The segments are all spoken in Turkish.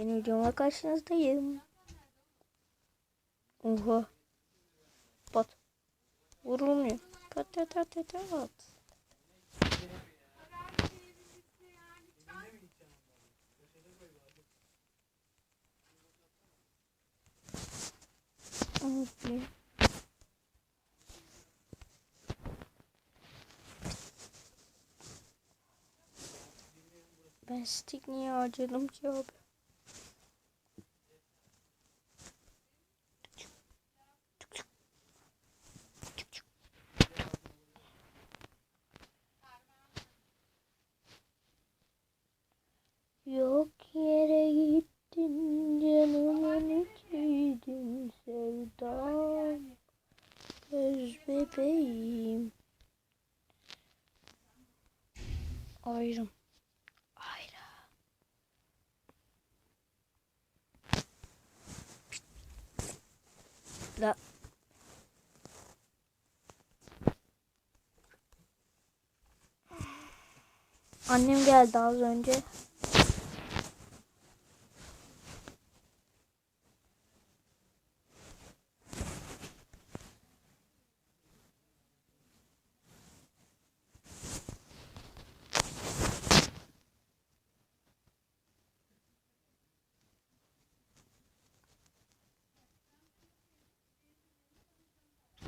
Yeni videomla karşınızdayım. Oha. Pat. Vurulmuyor. Pat pat pat pat. Abi. Ben stick niye harcadım ki abi? Yok yere gittin canımın içiydin sevdam. Öz bebeğim. Ayrım. Ayrı La. Annem geldi az önce.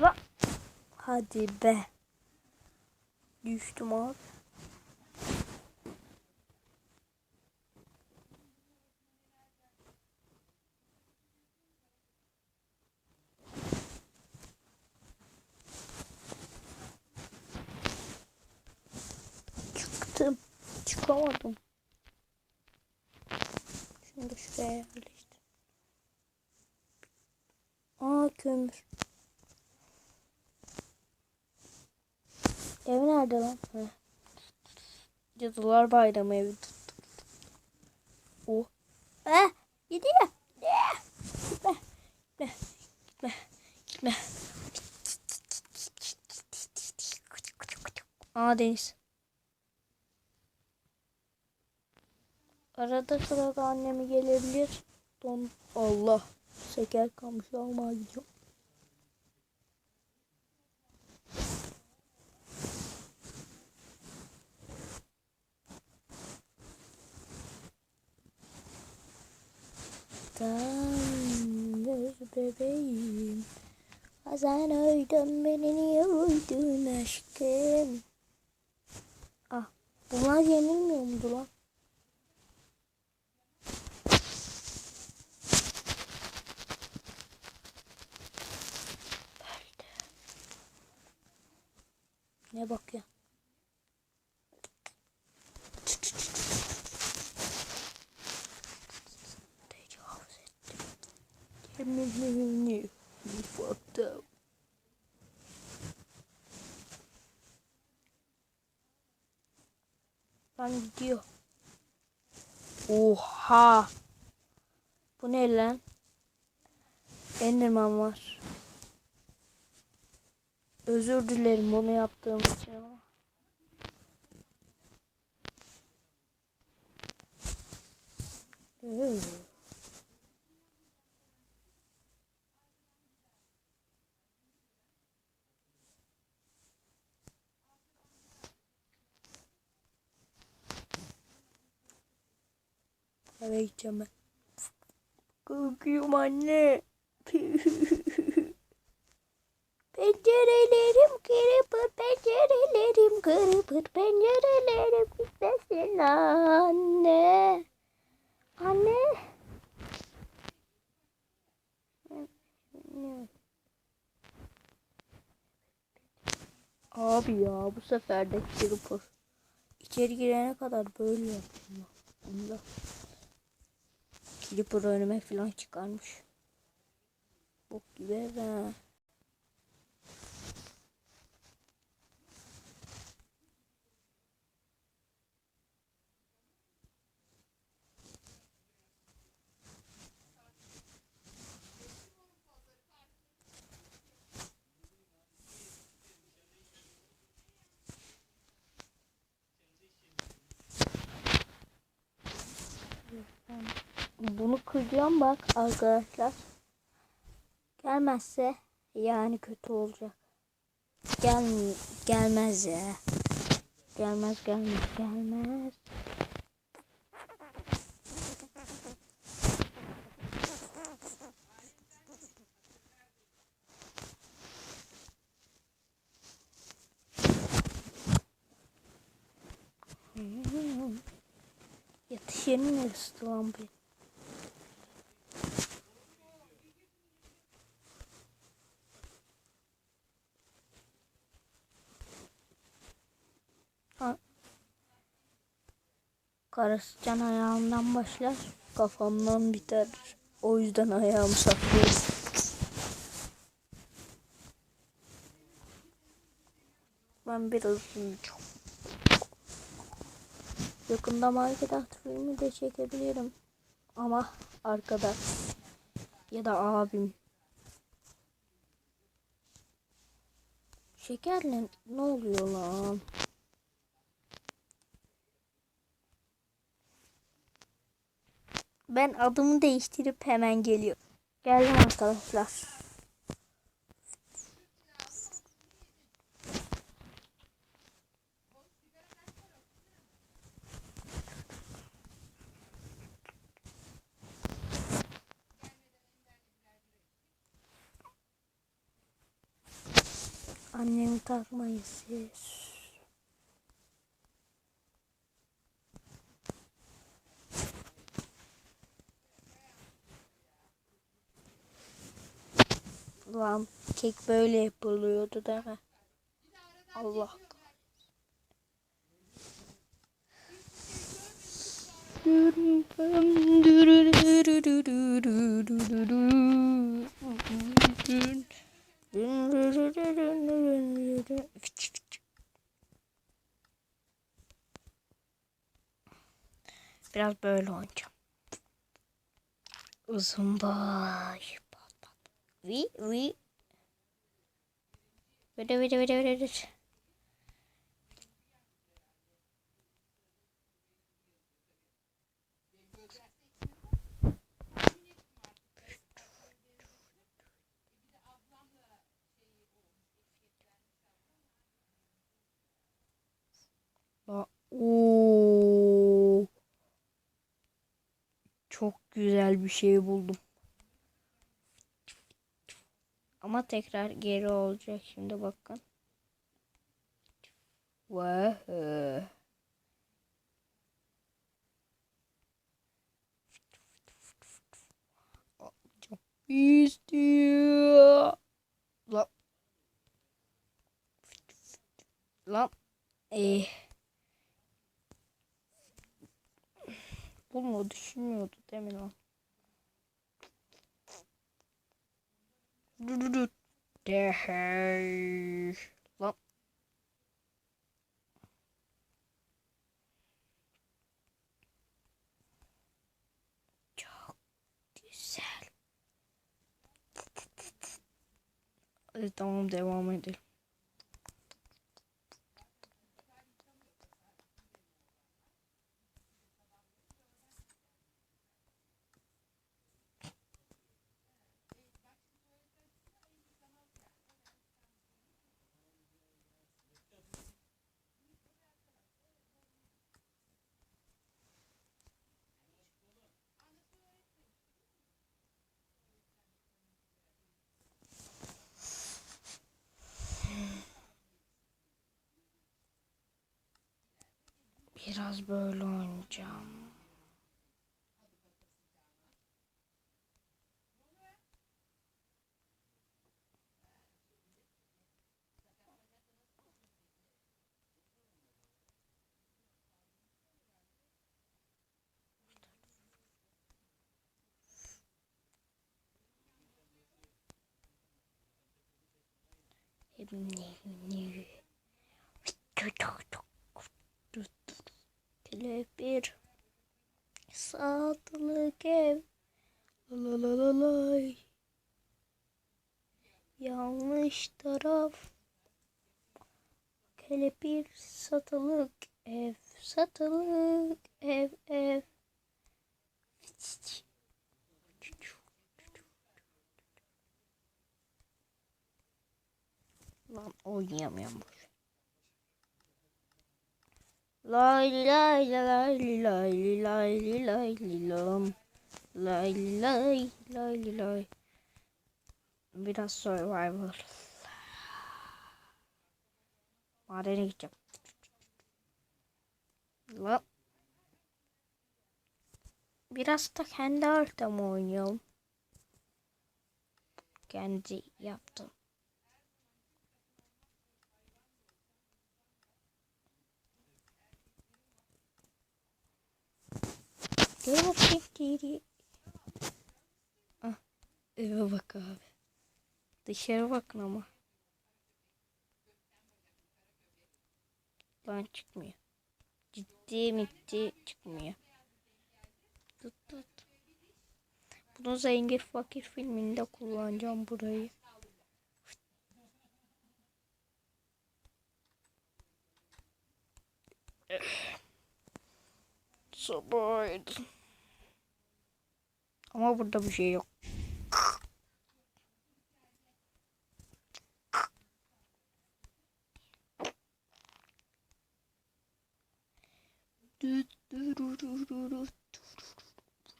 La. Hadi be. Düştüm abi. Çıktım. Çıkamadım. Da şuraya yerleştir. Aa kömür. Ev nerede lan? Heh. Cadılar Bayramı evi. Oh. Eh, gidiyor. Gitme. Gitme. Gitme. Gitme. Aa deniz. Arada sırada annemi gelebilir. Don Allah. Şeker kamışı almaya gidiyorum. Bebeğim Sen öydün beni niye uydun aşkım Ah bunlar yenilmiyor mu lan? Yeminini fucked up. Lan gidiyor. Oha. Bu ne lan? Enderman var. Özür dilerim bunu yaptığım için ama. Ee. Eve gideceğim ben. Korkuyorum anne. Pencerelerim kırpır, pencerelerim kırpır, pencerelerim gitmesin anne. Anne. Abi ya bu sefer de kırpır. İçeri girene kadar böyle yaptım. Bunda. Creeper önüme falan çıkarmış. Bok gibi ev Bunu kıracağım bak arkadaşlar. Gelmezse yani kötü olacak. Gel gelmez ya. Gelmez gelmez gelmez. Yatış yerin neresi lan benim? Karası can ayağımdan başlar, kafamdan biter. O yüzden ayağımı saklıyorum. Ben biraz uyuyacağım. Yakında Minecraft filmi de çekebilirim. Ama arkada ya da abim. Şekerle ne oluyor lan? Ben adımı değiştirip hemen geliyor. Geldim arkadaşlar. Annemi takmayın siz. Lan kek böyle yapılıyordu değil mi? Allah. Biraz böyle oynayacağım. Uzun boy. Vi vi. Vede vede vede vede Oo. Çok güzel bir şey buldum. Ama tekrar geri olacak şimdi bakın. Çok istiyor. Lan. Lan. Eh. Bunu düşünmüyordu değil mi lan? Deher. Lan. Çok güzel. Tamam devam edelim. Biraz böyle oynayacağım. Böyle bir saatlik ev. Lalalalay. Yanlış taraf. Hele bir satılık ev. Satılık ev ev. Lan oynayamıyorum. Lay lay lay lay lay lay lam. Lay lay lay lay. Biraz survival. Madene gideceğim. Lan. Biraz da kendi haritamı oynuyorum. Kendi yaptım. Gel bakayım geri. Ah, eve bak abi. Dışarı bakın ama. Lan çıkmıyor. Ciddi mitti çıkmıyor. Tut tut. Bunu Zengin Fakir filminde kullanacağım burayı. Sabahıydı. Ama burada bir şey yok.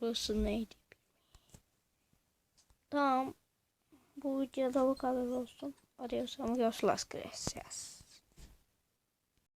Burası neydi? Tamam. Bu videoda bu kadar olsun. Adios amigos las gracias.